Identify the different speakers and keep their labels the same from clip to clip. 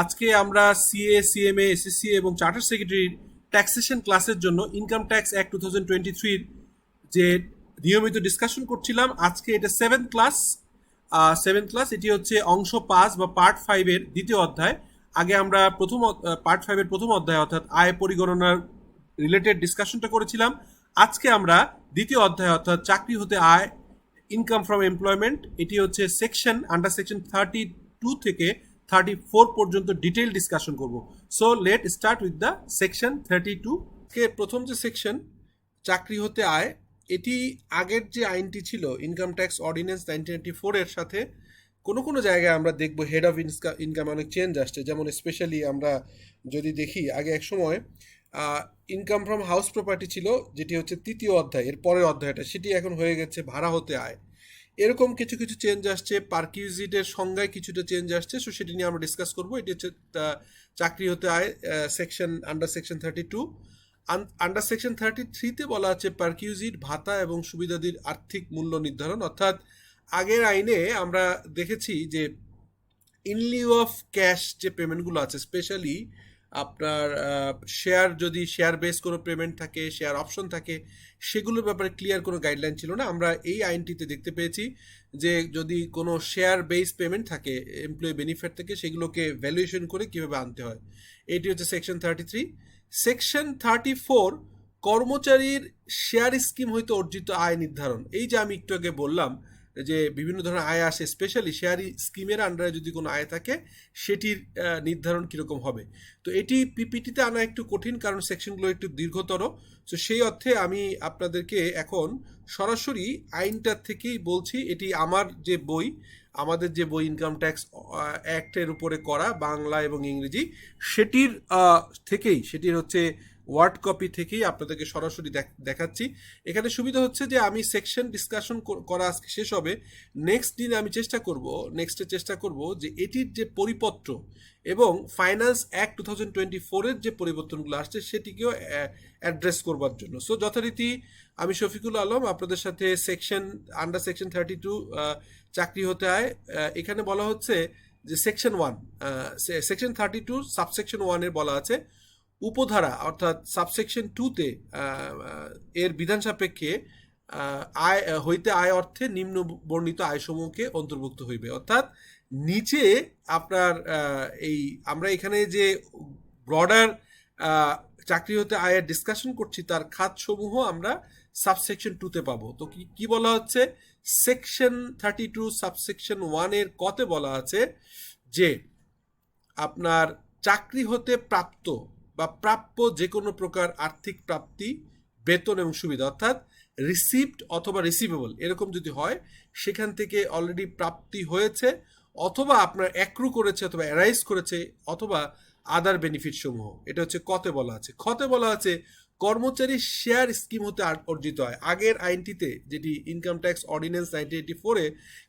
Speaker 1: আজকে আমরা CA CMA SSC এবং চার্টার সেক্রেটারির ট্যাক্সেশন ক্লাসের জন্য income tax act two thousand twenty থ্রির যে নিয়মিত ডিসকাশন করছিলাম, আজকে এটা সেভেন্থ ক্লাস সেভেন্থ ক্লাস এটি হচ্ছে অংশ পাঁচ বা পার্ট ফাইভের দ্বিতীয় অধ্যায়। আগে আমরা প্রথম পার্ট ফাইভের প্রথম অধ্যায় অর্থাৎ আয় পরিগণনার রিলেটেড ডিসকাশনটা করেছিলাম। আজকে আমরা দ্বিতীয় অধ্যায় অর্থাৎ চাকরি হতে আয় ইনকাম ফ্রম এমপ্লয়মেন্ট এটি হচ্ছে section under section thirty two থেকে থার্টি ফোর পর্যন্ত ডিটেল ডিসকাশন করব। So let start with the section thirty two কে প্রথম যে সেকশন চাকরি হতে আয়, এটি আগের যে আইনটি ছিল income tax ordinance nineteen eighty ফোরের সাথে, কোনো কোনো জায়গায় আমরা দেখব হেড অফ ইনকাম অনেক চেঞ্জ আসছে। যেমন স্পেশালি আমরা যদি দেখি, আগে এক সময় ইনকাম ফ্রম হাউস প্রপার্টি ছিল, যেটি হচ্ছে তৃতীয় অধ্যায়, এর পরের অধ্যায়টা, সেটি এখন হয়ে গেছে ভাড়া হতে আয়। এরকম কিছু কিছু চেঞ্জ আসছে পার্কিউজিটের সংজ্ঞায় কিছুটা চেঞ্জ আসছে সো সেটি নিয়ে আমরা ডিসকাস করব। এটি হচ্ছে চাকরি হতে আয় section under section thirty two under section thirty থ্রিতে বলা আছে পার্কিউজিট ভাতা এবং সুবিধাদির আর্থিক মূল্য নির্ধারণ। অর্থাৎ আগের আইনে আমরা দেখেছি যে ইন লিউ অফ ক্যাশ যে পেমেন্টগুলো আছে স্পেশালি আপনার শেয়ার যদি শেয়ার বেস কোনো পেমেন্ট থাকে শেয়ার অপশন থাকে, সেগুলোর ব্যাপারে ক্লিয়ার কোনো গাইডলাইন ছিল না। আমরা এই আইনটিতে দেখতে পেয়েছি যে যদি কোনো শেয়ার বেস পেমেন্ট থাকে এমপ্লয়ি বেনিফিট থেকে, সেগুলোকে ভ্যালুয়েশন করে কীভাবে আনতে হয়। এটি হচ্ছে section thirty three section thirty four কর্মচারীর শেয়ার স্কিম হইতে অর্জিত আয় নির্ধারণ। এই যে আমি একটু আগে বললাম যে বিভিন্ন ধরনের আয় আসে স্পেশালি শেয়ারি স্কিমের আন্ডারে যদি কোনো আয় থাকে, সেটির নির্ধারণ কীরকম হবে। তো এটি পিপিটিতে আনা একটু কঠিন কারণ সেকশনগুলো একটু দীর্ঘতর। তো সেই অর্থে আমি আপনাদেরকে এখন সরাসরি আইনটার থেকেই বলছি, এটি আমার যে বই, আমাদের যে বই ইনকাম ট্যাক্স অ্যাক্টের উপরে করা বাংলা এবং ইংরেজি, সেটির থেকেই, সেটির হচ্ছে ওয়ার্ড কপি থেকেই আপনাদেরকে সরাসরি দেখ- দেখাচ্ছি। এখানে সুবিধা হচ্ছে যে আমি সেকশন ডিসকাশন করা আজকে শেষ হবে। নেক্সট দিন আমি চেষ্টা করব, নেক্সটে চেষ্টা করব যে এটির যে পরিপত্র এবং finance act two thousand twenty ফোরের যে পরিবর্তনগুলো আসছে সেটিকেও অ্যাড্রেস করবার জন্য। সো যথারীতি আমি শফিকুল আলম আপনাদের সাথে section, under section thirty two চাকরি হতে হয় এখানে বলা হচ্ছে যে section one section thirty two subsection ওয়ানের বলা আছে। উপধারা, অর্থাৎ সাবসেকশন টুতে এর বিধান সাপেক্ষে আয় হইতে আয় অর্থে নিম্ন বর্ণিত আয়সমূহকে অন্তর্ভুক্ত হইবে। অর্থাৎ নিচে আপনার এই আমরা এখানে যে ব্রডার চাকরি হতে আয়ের ডিসকাশন করছি, তার খাতসমূহ আমরা সাবসেকশন টুতে পাবো। তো কি বলা হচ্ছে? সেকশন থার্টি টু সাবসেকশন ওয়ানের কতে বলা আছে যে, আপনার চাকরি হতে প্রাপ্ত বা প্রাপ্য যে কোনো প্রকার আর্থিক প্রাপ্তি, বেতন এবং সুবিধা, অর্থাৎ রিসিপ্ট অথবা রিসিভেবল এরকম যদি হয়, সেখান থেকে অলরেডি প্রাপ্তি হয়েছে অথবা আপনার অ্যাক্রু করেছে অথবা অ্যারাইজ করেছে অথবা আদার বেনিফিট সমূহ। এটা হচ্ছে কতে বলা আছে। খতে বলা আছে কর্মচারী শেয়ার স্কিম হতে অর্জিত হয়। আগের আইনটিতে যেটি income tax ordinance nineteen eighty ফোরে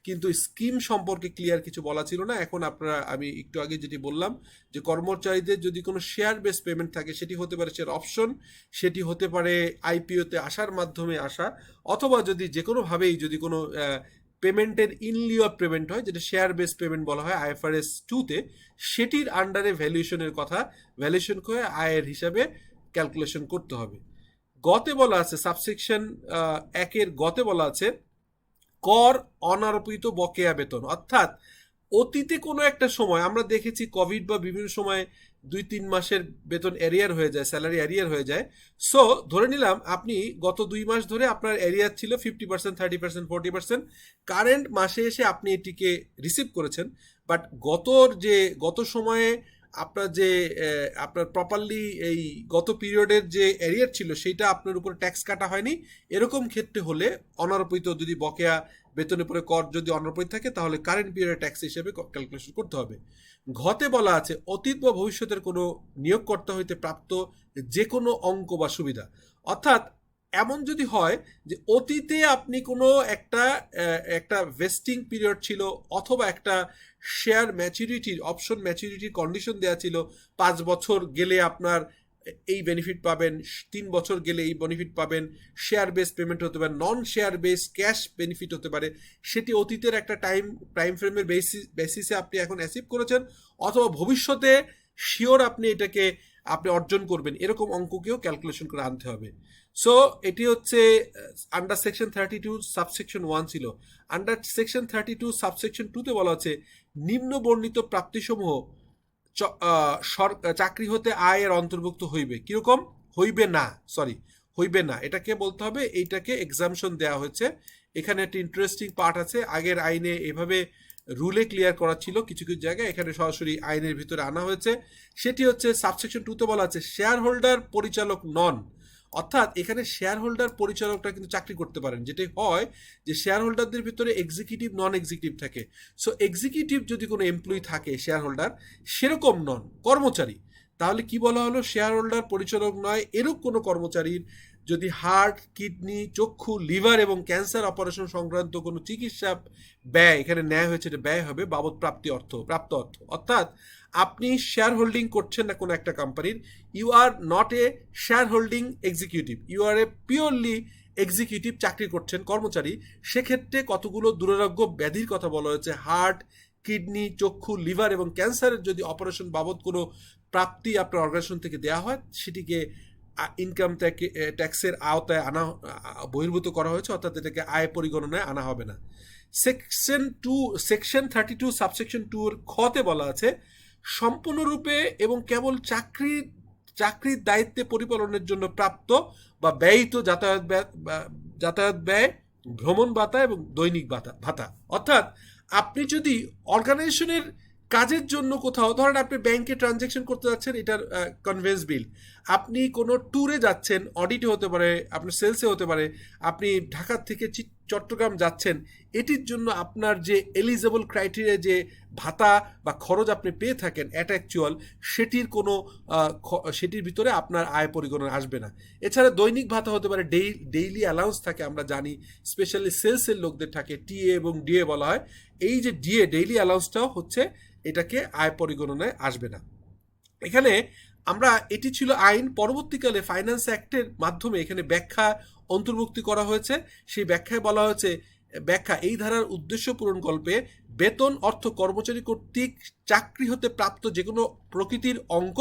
Speaker 1: কিন্তু স্কিম সম্পর্কে ক্লিয়ার কিছু বলা ছিল না। এখন আপনারা, আমি একটু আগে যেটি বললাম যে কর্মচারীদের যদি কোনো শেয়ার বেস পেমেন্ট থাকে, সেটি হতে পারে শেয়ার অপশন সেটি হতে পারে আইপিওতে আসার মাধ্যমে আসা, অথবা যদি যে কোনোভাবেই যদি কোনো পেমেন্টের ইনলিও পেমেন্ট হয়, যেটা শেয়ার বেস পেমেন্ট বলা হয় আইএফআরএস টুতে সেটির আন্ডারে ভ্যালুয়েশনের কথা ভ্যালুয়েশন করে আয়ের হিসাবে ক্যালকুলেশন করতে হবে। গতে বলা আছে সাবসেকশন একের গতে বলা আছে, কর অনারোপিত বকেয়া বেতন। অর্থাৎ অতীতে কোনো একটা সময়, আমরা দেখেছি কোভিড বা বিভিন্ন সময় দুই তিন মাসের বেতন এরিয়ার হয়ে যায় স্যালারি এরিয়ার হয়ে যায়। সো ধরে নিলাম আপনি গত দুই মাস ধরে আপনার এরিয়ার ছিল fifty percent thirty percent forty percent current মাসে এসে আপনি এটিকে রিসিভ করেছেন। বাট গতর যে, গত সময়ে আপনার যে আপনার প্রপারলি এই গত পিরিয়ডের যে এরিয়ার ছিল, সেইটা আপনার উপর ট্যাক্স কাটা হয়নি। এরকম ক্ষেত্রে হলে অনারোপিত যদি বকেয়া বেতনের উপরে কর যদি অনারোপিত থাকে, তাহলে কারেন্ট পিরিয়ড ট্যাক্স হিসেবে ক্যালকুলেশন করতে হবে। ঘতে বলা আছে, অতীত বা ভবিষ্যতের কোনো নিয়োগকর্তা হইতে প্রাপ্ত যে কোনো অঙ্ক বা সুবিধা। অর্থাৎ এমন যদি হয় যে, অতীতে আপনি কোনো একটা একটা ভেস্টিং পিরিয়ড ছিল অথবা একটা শেয়ার ম্যাচুরিটির অপশন ম্যাচুরিটির কন্ডিশন দেওয়া ছিল। পাঁচ বছর গেলে আপনার এই বেনিফিট পাবেন, তিন বছর গেলে এই বেনিফিট পাবেন শেয়ার বেস পেমেন্ট হতে পারে non share base cash benefit হতে পারে। সেটি অতীতের একটা টাইম টাইম ফ্রেমের বেসিস বেসিসে আপনি এখন অ্যাচিভ করেছেন, অথবা ভবিষ্যতে শিওর আপনি এটাকে, আপনি অর্জন করবেন। এরকম অঙ্ককেও ক্যালকুলেশন করে আনতে হবে। সো এটি হচ্ছে under section thirty two subsection one ছিল। Under section thirty two subsection টুতে বলা আছে নিম্ন বর্ণিত প্রাপ্তিসমূহ চাকরি হতে আয়ের অন্তর্ভুক্ত হইবে। কীরকম? হইবে না সরি হইবে না। এটাকে বলতে হবে, এইটাকে এক্সামশন দেওয়া হয়েছে। এখানে একটা ইন্টারেস্টিং পার্ট আছে। আগের আইনে এভাবে রুলে ক্লিয়ার করা ছিল কিছু কিছু জায়গায়। এখানে সরাসরি আইনের ভিতরে আনা হয়েছে। সেটি হচ্ছে সাবসেকশন টুতে বলা আছে শেয়ার হোল্ডার পরিচালক নন অর্থাৎ এখানে শেয়ার হোল্ডার পরিচালকটা কিন্তু চাকরি করতে পারেন। যেটাই হয় যে শেয়ার হোল্ডারদের ভিতরে এক্সিকিউটিভ নন এক্সিকিউটিভ থাকে। সো এক্সিকিউটিভ যদি কোনো এমপ্লয়ি থাকে শেয়ার হোল্ডার সেরকম নন, কর্মচারী। তাহলে কি বলা হলো? শেয়ার হোল্ডার পরিচালক নয়, এরূপ কোনো কর্মচারীর যদি হার্ট কিডনি চক্ষু লিভার এবং ক্যান্সার অপারেশন সংক্রান্ত কোনো চিকিৎসা ব্যয় এখানে ন্যায় হয়েছে, এটা ব্যয় হবে, বাবদ প্রাপ্তি অর্থ, প্রাপ্ত অর্থ। অর্থাৎ আপনি শেয়ার হোল্ডিং করছেন না কোনো একটা কোম্পানির you are not a share holding executive you are a purely executive চাকরি করছেন কর্মচারী। সেক্ষেত্রে কতগুলো দুরারোগ্য ব্যাধির কথা বলা হয়েছে? হার্ট কিডনি চক্ষু লিভার এবং ক্যান্সারের যদি অপারেশন বাবদ কোনো প্রাপ্তি আপনার অর্গানাইজেশন থেকে দেওয়া হয়, সেটিকে ইনকাম ট্যাক্সের আওতায় আনা বহির্ভূত করা হয়েছে, অর্থাৎ এটাকে আয় পরিগণনায় আনা হবে না। Section two section thirty two subsection টুর খতে বলা আছে সম্পূর্ণরূপে এবং কেবল চাকরি, চাকরির দায়িত্বে পরিপালনের জন্য প্রাপ্ত বা ব্যয়িত যাতায়াত ব্যয় যাতায়াত ব্যয়, ভ্রমণ ভাতা এবং দৈনিক ভাতা ভাতা। অর্থাৎ আপনি যদি অর্গানাইজেশনের কাজের জন্য কোথাও, ধরেন আপনি ব্যাংকে ট্রানজ্যাকশন করতে যাচ্ছেন, এটার কনভেন্স বিল আপনি কোনো ট্যুরে যাচ্ছেন অডিটে হতে পারে, আপনার সেলসে হতে পারে, আপনি ঢাকা থেকে চট্টগ্রাম যাচ্ছেন, এটির জন্য আপনার যে এলিজেবল ক্রাইটেরিয়া যে ভাতা বা খরচ আপনি পেয়ে থাকেন অ্যাট অ্যাকচুয়াল সেটির কোনো সেটির ভিতরে আপনার আয় পরিগণনা আসবে না। এছাড়া দৈনিক ভাতা হতে পারে ডেইলি অ্যালাউন্স থাকে, আমরা জানি স্পেশালি সেলসের লোকদের থাকে টিএ এবং ডিএ বলা হয়, এই যে ডিএ ডেইলি অ্যালাউন্সটাও হচ্ছে, এটাকে আয় পরিগণনায় আসবে না। এখানে আমরা, এটি ছিল আইন, পরবর্তীকালে ফাইন্যান্স অ্যাক্টের মাধ্যমে এখানে ব্যাখ্যা অন্তর্ভুক্তি করা হয়েছে। সেই ব্যাখ্যায় বলা হয়েছে, ব্যাখ্যা এই ধারার উদ্দেশ্য পূরণকল্পে বেতন অর্থ কর্মচারী কর্তৃক চাকরি হতে প্রাপ্ত যে কোনো প্রকৃতির অঙ্ক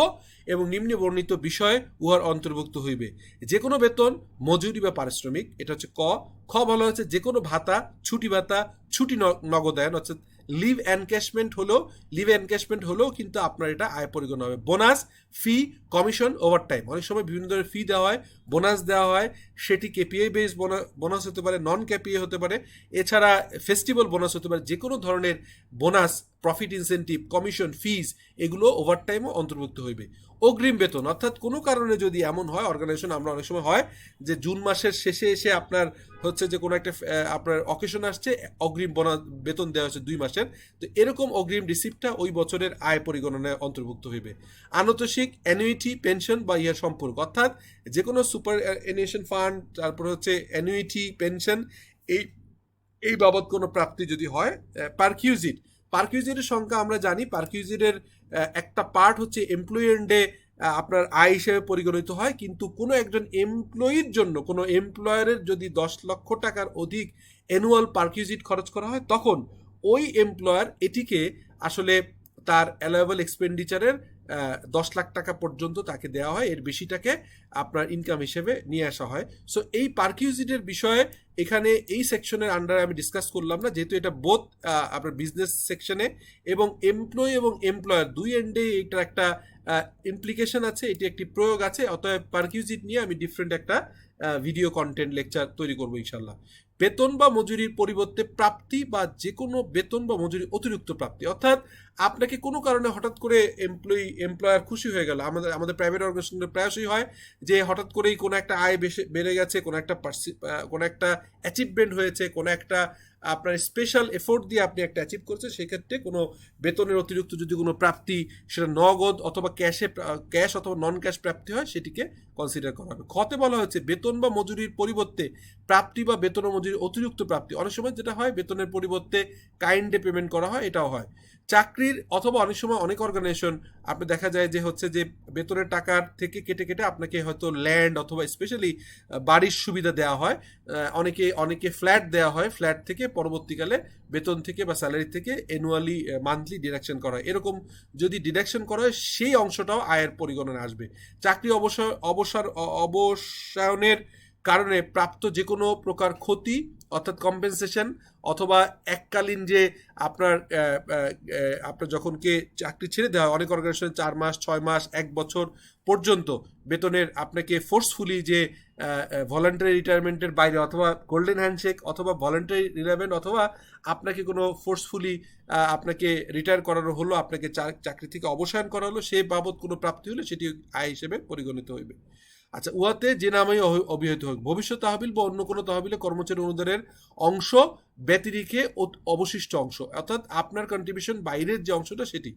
Speaker 1: এবং নিম্নে বর্ণিত বিষয়ে উহার অন্তর্ভুক্ত হইবে। যে কোনো বেতন, মজুরি বা পারিশ্রমিক, এটা হচ্ছে ক। খ বলা হয়েছে যে কোনো ভাতা, ছুটি ভাতা, ছুটি নগদায়ন, অর্থাৎ লিভ এনক্যাশমেন্ট হলো লিভ এনক্যাশমেন্ট হলেও কিন্তু আপনার এটা আয় পরিগণ হবে। বোনাস ফি কমিশন ওভারটাইম অনেক সময় বিভিন্ন ধরনের ফি দেওয়া হয় বোনাস দেওয়া হয়, সেটি কেপিআই বেস বোনাস হতে পারে নন কেপিআই হতে পারে। এছাড়া ফেস্টিভ্যাল বোনাস হতে পারে যে কোনো ধরনের bonus profit incentive commission fees এগুলো ওভারটাইমও অন্তর্ভুক্ত হইবে। অগ্রিম বেতন, অর্থাৎ কোনো কারণে যদি এমন হয় অর্গানাইজেশন আমরা অনেক সময় হয় যে জুন মাসের শেষে এসে আপনার হচ্ছে যে কোনো একটা আপনার অকেশন আসছে, অগ্রিম বোনাস বেতন দেওয়া হচ্ছে দুই মাসের, তো এরকম অগ্রিম রিসিপ্টটা ওই বছরের আয় পরিগণনায় অন্তর্ভুক্ত হইবে। আনতোষিক অ্যানুইটি পেনশন বা ইহার সম্পর্ক। অর্থাৎ যে কোনো সুপার অ্যানুয়েশন ফান্ড তারপর হচ্ছে অ্যানুইটি পেনশন এই এই বাবদ কোনো প্রাপ্তি যদি হয় পারকিউজিট পারকিউজিটের সংখ্যা আমরা জানি পারকিউজিটের একটা পার্ট হচ্ছে এমপ্লয়ি এন্ডে আপনার আয় হিসেবে পরিগণিত হয়, কিন্তু কোনো একজন এমপ্লয়ির জন্য, কোনো এমপ্লয়ারের যদি দশ লক্ষ টাকার অধিক অ্যানুয়াল পারকিউজিট খরচ করা হয়, তখন ওই এমপ্লয়ার এটিকে আসলে তার অ্যালায়েবল এক্সপেন্ডিচারের দশ লাখ টাকা পর্যন্ত তাকে দেওয়া হয়। এর বেশিটাকে আপনার ইনকাম হিসেবে নিয়ে আসা হয়। সো এই পারকিউজিটের বিষয়ে এখানে এই সেকশনের আন্ডারে আমি ডিসকাস করলাম না। যেহেতু এটা বোধ আপনার বিজনেস সেকশনে এবং এমপ্লয়ি এবং এমপ্লয়ার দুই এন্ডে এটার একটা ইমপ্লিকেশন আছে, এটি একটি প্রয়োগ আছে। অতএব পারকিউজিট নিয়ে আমি ডিফারেন্ট একটা ভিডিও কন্টেন্ট লেকচার তৈরি করব ইনশাল্লাহ বেতন বা মজুরির পরিবর্তে প্রাপ্তি বা যে কোনো বেতন বা মজুরি অতিরিক্ত প্রাপ্তি। অর্থাৎ আপনাকে কোনো কারণে হঠাৎ করে এমপ্লয়ি এমপ্লয়ার খুশি হয়ে গেল। আমাদের আমাদের প্রাইভেট অর্গানাইজেশনে প্রায়শই হয় যে হঠাৎ করেই কোনো একটা আয় বেশি, বেড়ে গেছে, কোনো একটা কোনো একটা অ্যাচিভমেন্ট হয়েছে, কোনো একটা আপনার স্পেশাল এফোর্ট দিয়ে আপনি একটা অ্যাচিভ করছেন, সেক্ষেত্রে কোনো বেতনের অতিরিক্ত যদি কোনো প্রাপ্তি সেটা নগদ অথবা ক্যাশে ক্যাশ অথবা নন ক্যাশ প্রাপ্তি হয়, সেটিকে কনসিডার করা হবে। খতে বলা হয়েছে, বেতন বা মজুরির পরিবর্তে প্রাপ্তি বা বেতন ও মজুরির অতিরিক্ত প্রাপ্তি। অনেক সময় যেটা হয়, বেতনের পরিবর্তে কাইন্ডে পেমেন্ট করা হয়, এটাও হয়। চাকরির অথবা অনেক সময় অনেক অর্গানাইজেশন আপনি দেখা যায় যে হচ্ছে যে বেতনের টাকার থেকে কেটে কেটে আপনাকে হয়তো ল্যান্ড অথবা স্পেশালি বাড়ির সুবিধা দেওয়া হয়। অনেকে অনেকে ফ্ল্যাট দেওয়া হয়। ফ্ল্যাট থেকে পরবর্তীকালে বেতন থেকে বা স্যালারি থেকে অ্যানুয়ালি মান্থলি ডিডাকশন করা হয়। এরকম যদি ডিডাকশন করা হয়, সেই অংশটাও আয়ের পরিগণনা আসবে। চাকরি অবসর অবসর অবসায়নের কারণে প্রাপ্ত যে কোনো প্রকার ক্ষতি অর্থাৎ কম্পেনসেশন অথবা এককালীন যে আপনার আপনার যখন কে চাকরি ছেড়ে দেওয়া হয়, অনেক অর্গানাইজেশন চার মাস, ছয় মাস, এক বছর পর্যন্ত বেতনের আপনাকে ফোর্সফুলি যে ভলান্টারি রিটায়ারমেন্টের বাইরে অথবা গোল্ডেন হ্যান্ডশেক অথবা ভলান্টারি রিটায়ারমেন্ট অথবা আপনাকে কোনো ফোর্সফুলি আপনাকে রিটায়ার করানো হলো, আপনাকে চাকরি থেকে অবসায়ন করা হলো, সে বাবদ কোনো প্রাপ্তি হলে সেটি আয় হিসেবে পরিগণিত হইবে। আচ্ছা উহাতে যে নামেই অহ- অভিহিত হোক ভবিষ্যৎ তহবিল বা অন্য কোনো তহবিলে কর্মচারী অনুদানের অংশ ব্যতিরিকে অবশিষ্ট অংশ, অর্থাৎ আপনার কন্ট্রিবিউশন বাইরের যে অংশটা সেটি,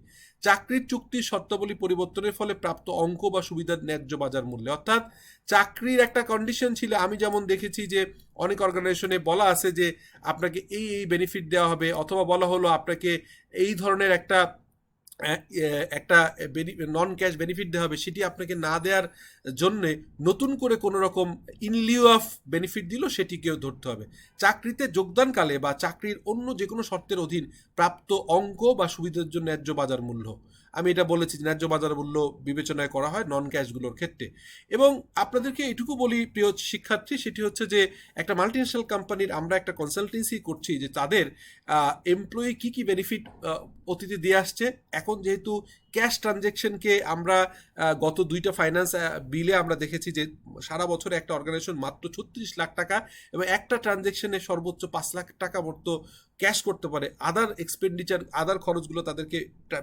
Speaker 1: চাকরির চুক্তির শর্তাবলী পরিবর্তনের ফলে প্রাপ্ত অঙ্ক বা সুবিধার ন্যায্য বাজার মূল্যে, অর্থাৎ চাকরির একটা কন্ডিশন ছিল, আমি যেমন দেখেছি যে অনেক অর্গানাইজেশনে বলা আছে যে আপনাকে এই এই বেনিফিট দেওয়া হবে, অথবা বলা হলো আপনাকে এই ধরনের একটা একটা নন ক্যাশ বেনিফিট দেওয়া হবে, সেটি আপনাকে না দেওয়ার জন্যে নতুন করে কোনো রকম ইনলিউ অফ বেনিফিট দিল, সেটিকেও ধরতে হবে। চাকরিতে যোগদানকালে বা চাকরির অন্য যে কোনো শর্তের অধীন প্রাপ্ত অঙ্ক বা সুবিধার জন্য ন্যায্য বাজার মূল্য। আমি এটা বলেছি যে ন্যায্য বাজার মূল্য বিবেচনায় করা হয় নন ক্যাশগুলোর ক্ষেত্রে। এবং আপনাদেরকে এটুকু বলি, প্রিয় শিক্ষার্থী, সেটি হচ্ছে যে একটা মাল্টিনেশনাল কোম্পানির আমরা একটা কনসালটেন্সি করছি যে তাদের এমপ্লয়ি কি কি বেনিফিট অতীতে দিয়ে আসছে। এখন যেহেতু ক্যাশ ট্রানজেকশনকে আমরা গত দুইটা ফাইন্যান্স বিলে আমরা দেখেছি যে সারা বছরে একটা অর্গানাইজেশন মাত্র ছত্রিশ লাখ টাকা এবং একটা ট্রানজেকশনে সর্বোচ্চ পাঁচ লাখ টাকা মতো ক্যাশ করতে পারে। আদার এক্সপেন্ডিচার, আদার খরচগুলো তাদেরকে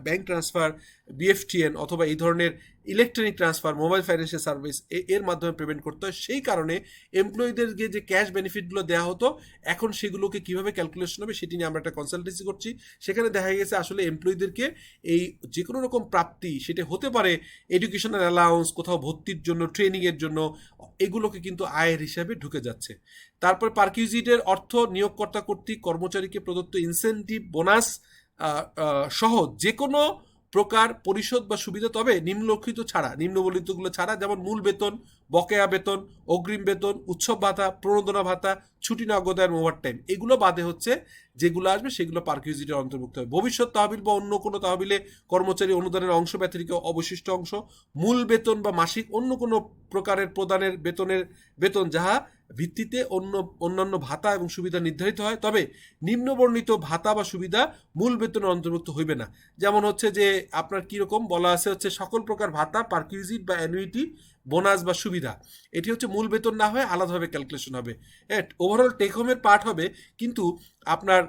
Speaker 1: ব্যাংক ট্রান্সফার, বিএফটিএন অথবা এই ধরনের electronic transfer mobile financial service এর মাধ্যমে পেমেন্ট করতে হয়। সেই কারণে এমপ্লয়ীদেরকে যে ক্যাশ বেনিফিটগুলো দেওয়া হতো, এখন সেগুলোকে কীভাবে ক্যালকুলেশন হবে সেটি নিয়ে আমরা একটা কনসালটেন্সি করছি। সেখানে দেখা গেছে আসলে এমপ্লয়ীদেরকে এই যে কোনো রকম প্রাপ্তি, সেটা হতে পারে এডুকেশনাল অ্যালাউন্স কোথাও ভর্তির জন্য ট্রেনিংয়ের জন্য, এগুলোকে কিন্তু আয়ের হিসাবে ঢুকে যাচ্ছে। তারপর পার্কিউজিটের অর্থ নিয়োগকর্তা কর্তৃক কর্মচারীকে প্রদত্ত ইনসেন্টিভ বোনাস সহ যে কোনো প্রকার পরিশোধ বা সুবিধা তবে নিম্নলিখিত ছাড়া নিম্নবলিতগুলো ছাড়া যেমন মূল বেতন বকেয়া বেতন, অগ্রিম বেতন, উৎসব ভাতা, প্রণোদনা ভাতা, ছুটি নগদায়ন ওভার টাইম এগুলো বাদে হচ্ছে যেগুলো আসবে সেগুলো পার্কিউজিটের অন্তর্ভুক্ত হবে। ভবিষ্যৎ তহবিল বা অন্য কোনো তহবিলে কর্মচারী অনুদানের অংশ ব্যতিরিক্ত অবশিষ্ট অংশ, মূল বেতন বা মাসিক অন্য কোনো প্রকারের প্রদানের বেতনের বেতন যাহা ভিত্তিতে অন্য, অন্যান্য ভাতা এবং সুবিধা নির্ধারিত হয়, তবে নিম্নবর্ণিত ভাতা বা সুবিধা মূল বেতনের অন্তর্ভুক্ত হইবে না। যেমন হচ্ছে যে আপনার কীরকম বলা আছে হচ্ছে সকল প্রকার ভাতা পার্কিউজিট বা অ্যানুইটি বোনাস বা সুবিধা। এটি হচ্ছে মূল বেতন না হয়ে আলাদাভাবে ক্যালকুলেশন হবে। হ্যাঁ ওভারঅল টেক হোমের পার্ট হবে, কিন্তু আপনার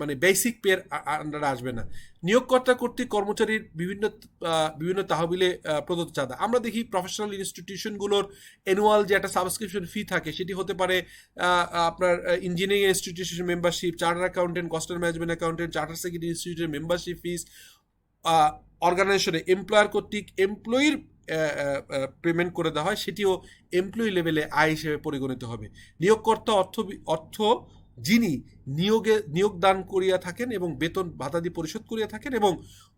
Speaker 1: মানে বেসিক পের আন্ডারে আসবে না। নিয়োগকর্তা কর্তৃক কর্মচারীর বিভিন্ন বিভিন্ন তহবিলে প্রদত্ত চাঁদা। আমরা দেখি প্রফেশনাল ইনস্টিটিউশনগুলোর অ্যানুয়াল যে একটা সাবস্ক্রিপশন ফি থাকে, সেটি হতে পারে আপনার engineering institution membership charter accountant cost management accountant charter secretary ইনস্টিটিউটের মেম্বারশিপ ফিস অর্গানাইজেশনে এমপ্লয়ার কর্তৃক এমপ্লয়ির পেমেন্ট করে দেওয়া হয়, সেটিও এমপ্লয়ি লেভেলে আয় হিসেবে পরিগণিত হবে। নিয়োগকর্তা অর্থ অর্থ যিনি নিয়োগে নিয়োগদান করিয়া থাকেন এবং বেতন ভাতাদি পরিশোধ করিয়া থাকেন এবং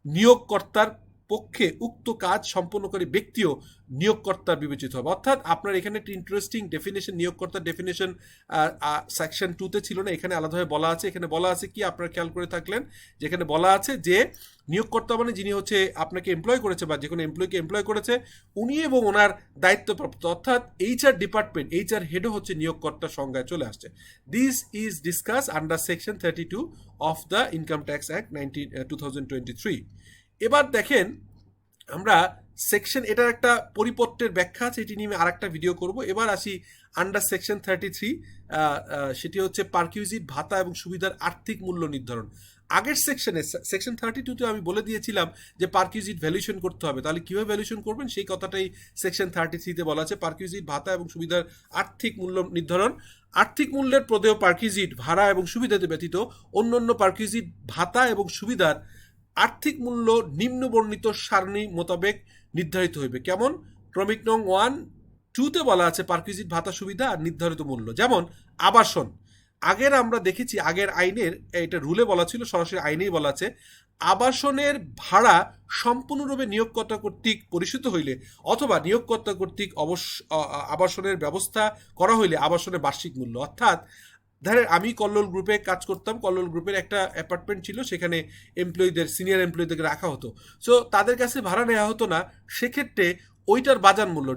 Speaker 1: নিয়োগকর্তার পক্ষে উক্ত কাজ সম্পন্নকারী ব্যক্তিও নিয়োগকর্তা বিবেচিত হবে। অর্থাৎ আপনার এখানে একটা ইন্টারেস্টিং ডেফিনেশন নিয়োগকর্তার ডেফিনেশন সেকশন টুতে ছিল না, এখানে আলাদাভাবে বলা আছে। এখানে বলা আছে কি? আপনারা খেয়াল করে থাকলেন, যেখানে বলা আছে যে নিয়োগকর্তা মানে যিনি হচ্ছে আপনাকে এমপ্লয় করেছে বা যে কোনো এমপ্লয়কে এমপ্লয় করেছে, উনি এবং ওনার দায়িত্বপ্রাপ্ত। অর্থাৎ এইচআর ডিপার্টমেন্ট এইচআর হেডও হচ্ছে নিয়োগকর্তার সংজ্ঞায় চলে আসছে। This is discuss under section thirty two of the income tax act nineteen two thousand twenty three এবার দেখেন, আমরা সেকশন এটার একটা পরিপত্রের ব্যাখ্যা আছে, এটি নিয়ে আর একটা ভিডিও করব। এবার আসি আন্ডার সেকশন থার্টি থ্রি সেটি হচ্ছে পার্কিউজিট ভাতা এবং সুবিধার আর্থিক মূল্য নির্ধারণ। আগের সেকশনে সেকশন থার্টি টুতে আমি বলে দিয়েছিলাম যে পার্কিউজিট ভ্যালুয়েশন করতে হবে। তাহলে কীভাবে ভ্যালুয়েশন করবেন? সেই কথাটাই সেকশন থার্টি থ্রিতে বলা আছে। পার্কিউজিট ভাতা এবং সুবিধার আর্থিক মূল্য নির্ধারণ। আর্থিক মূল্যের প্রদেয় পার্কিউজিট ভাড়া এবং সুবিধাতে ব্যতীত অন্য অন্য পার্কিউজিট ভাতা এবং সুবিধার আর্থিক মূল্য নিম্নবর্ণিত সারণী মোতাবেক নির্ধারিত হইবে। কেমন? ক্রমিক নং ওয়ান টুতে বলা আছে পার্কিউজিট ভাতা সুবিধা আর নির্ধারিত মূল্য। যেমন, আবাসন। আগের আমরা দেখেছি, আগের আইনের, এটা রুলে বলা ছিল, সরাসরি আইনেই বলা আছে, আবাসনের ভাড়া সম্পূর্ণরূপে নিয়োগকর্তা কর্তৃক পরিশোধিত হইলে অথবা নিয়োগকর্তা কর্তৃক অবশ্য আবাসনের ব্যবস্থা করা হইলে আবাসনের বার্ষিক মূল্য। অর্থাৎ ধরেন, আমি কল্লোল গ্রুপে কাজ করতাম, কল্লোল গ্রুপের একটা অ্যাপার্টমেন্ট ছিল, সেখানে এমপ্লয়ীদের সিনিয়র এমপ্লয়ীদেরকে রাখা হতো। সো তাদের কাছে ভাড়া নেওয়া হতো না। সেক্ষেত্রে ওইটার বাজার মূল্য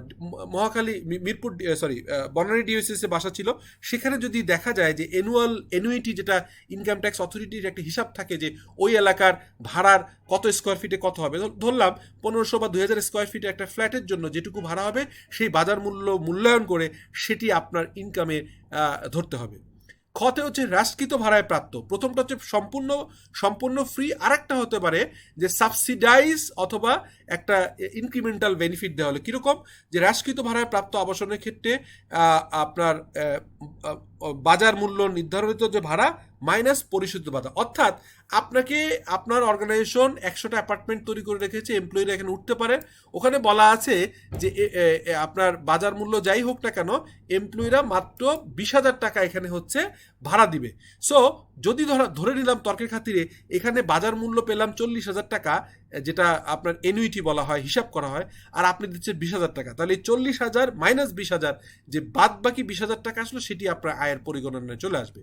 Speaker 1: মহাকালী মিরপুর সরি বনানী ডিওসিএস বাসা ছিল। সেখানে যদি দেখা যায় যে অ্যানুয়াল অ্যানুইটি যেটা ইনকাম ট্যাক্স অথরিটির একটা হিসাব থাকে যে ওই এলাকার ভাড়ার কত স্কোয়ার ফিটে কত হবে। ধরলাম পনেরোশো বা দুই হাজার স্কোয়ার ফিটে একটা ফ্ল্যাটের জন্য যেটুকু ভাড়া হবে, সেই বাজার মূল্য মূল্যায়ন করে সেটি আপনার ইনকামে ধরতে হবে। খতে হচ্ছে হ্রাসকৃত ভাড়ায় প্রাপ্ত। প্রথমটা হচ্ছে সম্পূর্ণ সম্পূর্ণ ফ্রি আরেকটা হতে পারে যে সাবসিডাইজ অথবা একটা ইনক্রিমেন্টাল বেনিফিট দেওয়া হলো। কীরকম? যে হ্রাসকৃত ভাড়ায় প্রাপ্ত আবাসনের ক্ষেত্রে আপনার বাজার মূল্য নির্ধারিত যে ভাড়া মাইনাস পরিশোধিত ভাড়া অর্থাৎ আপনাকে আপনার অর্গানাইজেশন একশোটা অ্যাপার্টমেন্ট তৈরি করে রেখেছে এমপ্লয়িরা এখানে উঠতে পারে ওখানে বলা আছে যে আপনার বাজার মূল্য যাই হোক না কেন এমপ্লয়িরা মাত্র বিশ হাজার টাকা এখানে হচ্ছে ভাড়া দিবে। সো যদি ধরা, ধরে নিলাম তর্কের খাতিরে এখানে বাজার মূল্য পেলাম চল্লিশ হাজার টাকা যেটা আপনার এনুইটি বলা হয়, হিসাব করা হয়, আর আপনি দিচ্ছেন বিশ হাজার টাকা। তাহলে চল্লিশ হাজার মাইনাস বিশ হাজার, যে বাদ বাকি বিশ হাজার টাকা আসলো, সেটি আপনার আয়ের পরিগণনায় চলে আসবে।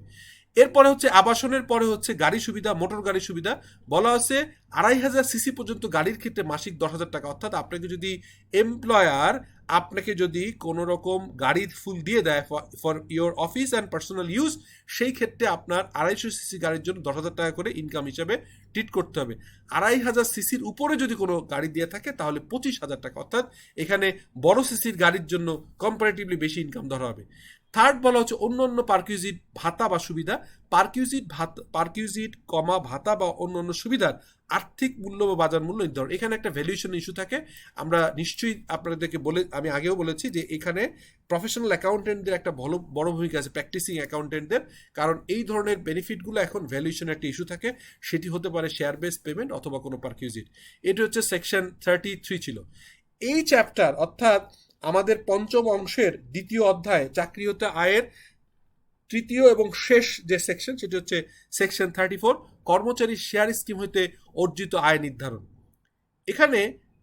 Speaker 1: এরপরে হচ্ছে আবাসনের, পরে হচ্ছে গাড়ি সুবিধা, মোটর গাড়ি সুবিধা। বলা হচ্ছে আড়াই হাজার সিসি পর্যন্ত গাড়ির ক্ষেত্রে মাসিক দশ হাজার টাকা। অর্থাৎ আপনাকে যদি এমপ্লয়ার আপনাকে যদি কোনো রকম গাড়ি ফুল দিয়ে দেয় for your office and personal use সেই ক্ষেত্রে আপনার আড়াইশো সিসি গাড়ির জন্য দশ হাজার টাকা করে ইনকাম হিসাবে ট্রিট করতে হবে। আড়াই হাজার সিসির উপরে যদি কোনো গাড়ি দিয়ে থাকে, তাহলে পঁচিশ হাজার টাকা। অর্থাৎ এখানে বড় সিসির গাড়ির জন্য কম্পারেটিভলি বেশি ইনকাম ধরা হবে। থার্ড বলা হচ্ছে অন্য অন্য পার্কিউজিট ভাতা বা সুবিধা। পার্কিউজিট ভাতা পার্কিউজিট কমা ভাতা বা অন্য অন্য সুবিধার আর্থিক মূল্য বা বাজার মূল্য নির্ধারণ। এখানে একটা ভ্যালুয়েশন ইস্যু থাকে। আমরা নিশ্চয়ই আপনাদেরকে বলে আমি আগেও বলেছি যে এখানে প্রফেশনাল অ্যাকাউন্টেন্টদের একটা ভালো বড় ভূমিকা আছে প্র্যাকটিসিং অ্যাকাউন্টেন্টদের কারণ এই ধরনের বেনিফিটগুলো এখন ভ্যালুয়েশনের একটা ইস্যু থাকে। সেটি হতে পারে শেয়ার বেস পেমেন্ট অথবা কোনো পার্কিউজিট এটি হচ্ছে সেকশন থার্টি থ্রি ছিল। এই চ্যাপ্টার অর্থাৎ আমাদের পঞ্চম অংশের দ্বিতীয় অধ্যায় চাকরি হতে আয়ের তৃতীয় এবং শেষ যে সেকশন সেটি হচ্ছে সেকশন থার্টি ফোর কর্মচারী শেয়ার স্কিম হইতে অর্জিত আয় নির্ধারণ। এখানে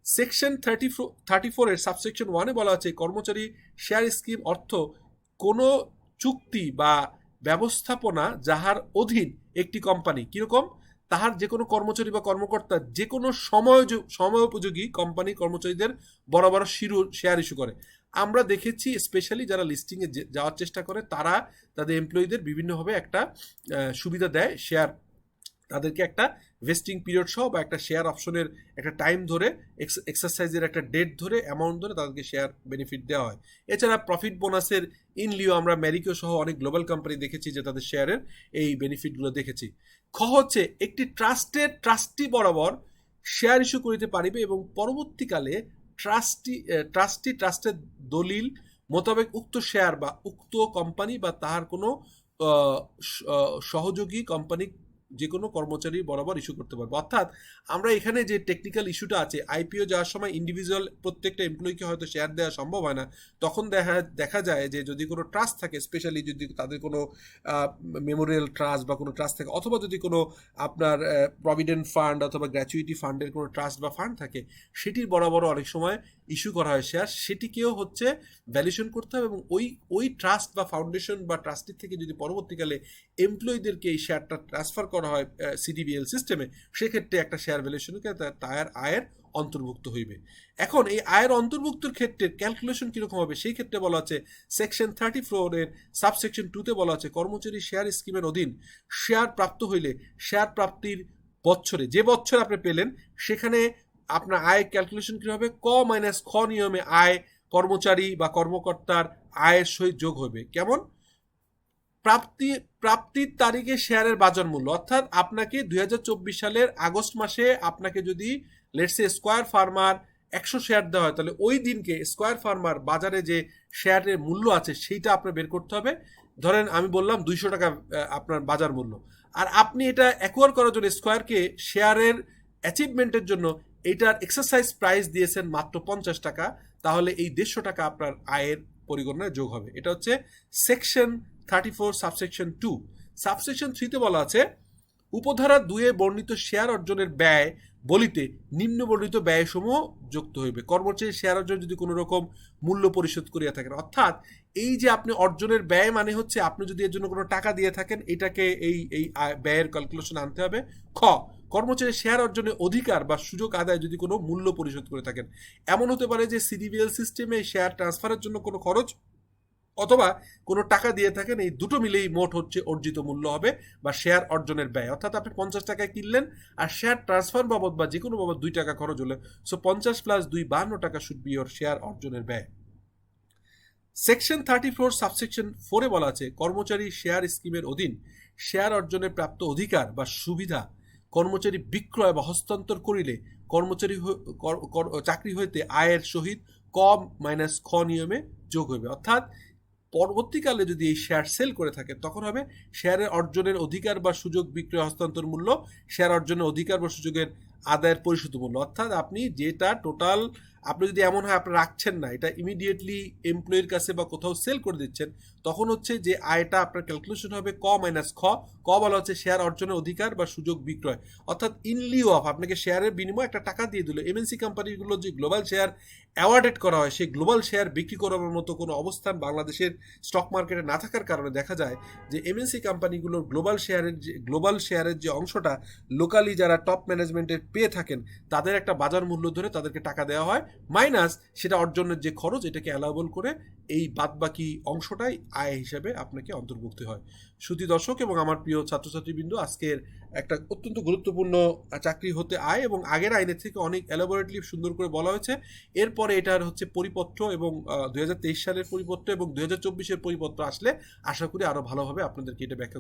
Speaker 1: সেকশন থার্টি ফোর থার্টি ফোরের সাবসেকশন ওয়ানে বলা আছে, কর্মচারী শেয়ার স্কিম অর্থ কোনো চুক্তি বা ব্যবস্থাপনা যাহার অধীন একটি কোম্পানি কীরকম? তাহার যে কোনো কর্মচারী বা কর্মকর্তা যে কোনো সময় সময় উপযোগী কোম্পানি কর্মচারীদের বড় বড় শিরু শেয়ার ইস্যু করে। আমরা দেখেছি স্পেশালি যারা লিস্টিংয়ে যাওয়ার চেষ্টা করে, তারা তাদের এমপ্লয়ীদের বিভিন্নভাবে একটা সুবিধা দেয় শেয়ার তাদেরকে একটা ভেস্টিং পিরিয়ড সহ বা একটা শেয়ার অপশনের একটা টাইম ধরে এক্সারসাইজের একটা ডেট ধরে অ্যামাউন্ট ধরে তাদেরকে শেয়ার বেনিফিট দেওয়া হয়। এছাড়া প্রফিট বোনাসের ইনলিও আমরা ম্যারিকো সহ অনেক গ্লোবাল কোম্পানি দেখেছি যে তাদের শেয়ারের এই বেনিফিটগুলো দেখেছি। খ হচ্ছে, একটি ট্রাস্টের ট্রাস্টি বরাবর শেয়ার ইস্যু করিতে পারিবে এবং পরবর্তীকালে ট্রাস্টি ট্রাস্টি ট্রাস্টের দলিল মোতাবেক উক্ত শেয়ার বা উক্ত কোম্পানি বা তাহার কোনো সহযোগী কোম্পানি যে কোনো কর্মচারী বরাবর ইস্যু করতে পারব। অর্থাৎ আমরা এখানে যে টেকনিক্যাল ইস্যুটা আছে আইপিও যাওয়ার সময় ইন্ডিভিজুয়াল প্রত্যেকটা এমপ্লয়িকে হয়তো শেয়ার দেওয়া সম্ভব হয় না। তখন দেখা দেখা যায় যে যদি কোনো ট্রাস্ট থাকে স্পেশালি যদি তাদের কোনো মেমোরিয়াল ট্রাস্ট বা কোনো ট্রাস্ট থাকে, অথবা যদি কোনো আপনার প্রভিডেন্ট ফান্ড অথবা গ্র্যাচুইটি ফান্ডের কোনো ট্রাস্ট বা ফান্ড থাকে, সেটির বরাবর অনেক সময় ইস্যু করা হয় শেয়ার সেটিকেও হচ্ছে ভ্যালুয়েশন করতে হবে এবং ওই ওই ট্রাস্ট বা ফাউন্ডেশন বা ট্রাস্টির থেকে যদি পরবর্তীকালে এমপ্লয়ীদেরকে এই শেয়ারটা ট্রান্সফার করা হয় সিডিবিএল সিস্টেমে সেক্ষেত্রে একটা শেয়ার ভ্যালুয়েশনকে তার আয়ের অন্তর্ভুক্ত হইবে। এখন এই আয়ের অন্তর্ভুক্তর ক্ষেত্রে ক্যালকুলেশন কীরকম হবে? সেই ক্ষেত্রে বলা আছে সেকশন থার্টি ফোরের সাবসেকশন টুতে বলা আছে, কর্মচারী শেয়ার স্কিমের অধীন শেয়ার প্রাপ্ত হইলে শেয়ার প্রাপ্তির বছরে যে বছর আপনি পেলেন, সেখানে আপনার আয় ক্যালকুলেশন কী হবে ক মাইনাস খ নিয়মে আয় কর্মচারী বা কর্মকর্তার আয়ের সহিত যোগ হবে। কেমন? প্রাপ্তি, প্রাপ্তির তারিখে শেয়ারের বাজার মূল্য। অর্থাৎ আপনাকে দু হাজার চব্বিশ সালের আগস্ট মাসে আপনাকে যদি লেটসে স্কোয়ার ফার্মার একশো শেয়ার দেওয়া হয়, তাহলে ওই দিনকে স্কোয়ার ফার্মার বাজারে যে শেয়ারের মূল্য আছে, সেইটা আপনার বের করতে হবে। ধরেন আমি বললাম দুইশো টাকা আপনার বাজার মূল্য। আর আপনি এটা অ্যাকোয়ার করার জন্য স্কোয়ারকে শেয়ারের অ্যাচিভমেন্টের জন্য এইটার এক্সারসাইজ প্রাইস দিয়েছেন মাত্র পঞ্চাশ টাকা, তাহলে এই দেড়শো টাকা আপনার আয়ের পরিগণনায় যোগ হবে। এটা হচ্ছে section thirty four subsection two subsection থ্রিতে বলা আছে, উপধারা দুয়ে বর্ণিত শেয়ার অর্জনের ব্যয় বলিতে নিম্ন বর্ণিত ব্যয়সমূহ যুক্ত হইবে। কর্মচারী শেয়ার অর্জন যদি কোনো রকম মূল্য পরিশোধ করিয়া থাকেন, অর্থাৎ এই যে আপনি অর্জনের ব্যয় মানে হচ্ছে আপনি যদি এর জন্য কোনো টাকা দিয়ে থাকেন, এটাকে এই এই ব্যয়ের ক্যালকুলেশন আনতে হবে। খ কর্মচারী শেয়ার অর্জনের অধিকার বা সুযোগ আদায় যদি কোনো মূল্য পরিশোধ করে থাকেন। এমন হতে পারে যে সিডিবিএল সিস্টেমে শেয়ার ট্রান্সফারের জন্য কোনো খরচ অথবা কোনো টাকা দিয়ে থাকেন, এই দুটো মিলেই মোট হচ্ছে অর্জিত মূল্য হবে বা শেয়ার অর্জনের ব্যয়। অর্থাৎ আপনি পঞ্চাশ টাকায় কিনলেন আর শেয়ার ট্রান্সফার বাবদ বা যে কোনো বাবদ দুই টাকা খরচ হলে সো পঞ্চাশ প্লাস দুই বাহান্ন টাকা শুড বি শেয়ার অর্জনের ব্যয়। সেকশন থার্টি ফোর সাবসেকশন ফোরে বলা আছে, কর্মচারী শেয়ার স্কিমের অধীন শেয়ার অর্জনে প্রাপ্ত অধিকার বা সুবিধা কর্মচারী বিক্রয় বা হস্তান্তর করিলে কর্মচারী চাকরি হইতে আয়ের সহিত কম মাইনাস খ নিয়মে যোগ হইবে। অর্থাৎ পরবর্তীকালে যদি এই শেয়ার সেল করে থাকে, তখন হবে শেয়ারের অর্জনের অধিকার বা সুযোগ বিক্রয় হস্তান্তর মূল্য শেয়ার অর্জনের অধিকার বা সুযোগের আদায়ের পরিশোধ মূল্য। অর্থাৎ আপনি যেটা টোটাল আপনি যদি এমন হয়, আপনি রাখছেন না। এটা ইমিডিয়েটলি এমপ্লয়ির কাছে বা কোথাও সেল করে দিচ্ছেন, তখন হচ্ছে যে আয়টা আপনার ক্যালকুলেশন হবে ক মাইনাস খ। ক বলা হচ্ছে শেয়ার অর্জনের অধিকার বা সুযোগ বিক্রয়। অর্থাৎ ইনলিউ অফ আপনাকে শেয়ারের বিনিময়ে একটা টাকা দিয়ে দিল। এমএনসি কোম্পানিগুলো যে গ্লোবাল শেয়ার অ্যাওয়ার্ডেড করা হয়, সেই গ্লোবাল শেয়ার বিক্রি করার মতো কোনো অবস্থান বাংলাদেশের স্টক মার্কেটে না থাকার কারণে দেখা যায় যে এমএনসি কোম্পানিগুলোর গ্লোবাল শেয়ারের যে গ্লোবাল শেয়ারের যে অংশটা লোকালি যারা টপ ম্যানেজমেন্টের পেয়ে থাকেন, তাদের একটা বাজার মূল্য ধরে তাদেরকে টাকা দেওয়া হয়। মাইনাস সেটা অর্জনের যে খরচ, এটাকে অ্যালাউবল করে এই বাদবাকি অংশটাই আয় হিসেবে আপনাকে অন্তর্ভুক্ত হয়। সুধী দর্শক এবং আমার প্রিয় ছাত্রছাত্রীবৃন্দ, আজকের একটা অত্যন্ত গুরুত্বপূর্ণ চাকরি হতে আয় এবং আগের আইনের থেকে অনেক এলাবোরেটলি সুন্দর করে বলা হয়েছে। এরপরে এটার হচ্ছে পরিপত্র এবং দুই হাজার তেইশ সালের পরিপত্র এবং দুই হাজার পরিপত্র আসলে আশা করি আরও ভালোভাবে আপনাদেরকে এটা ব্যাখ্যা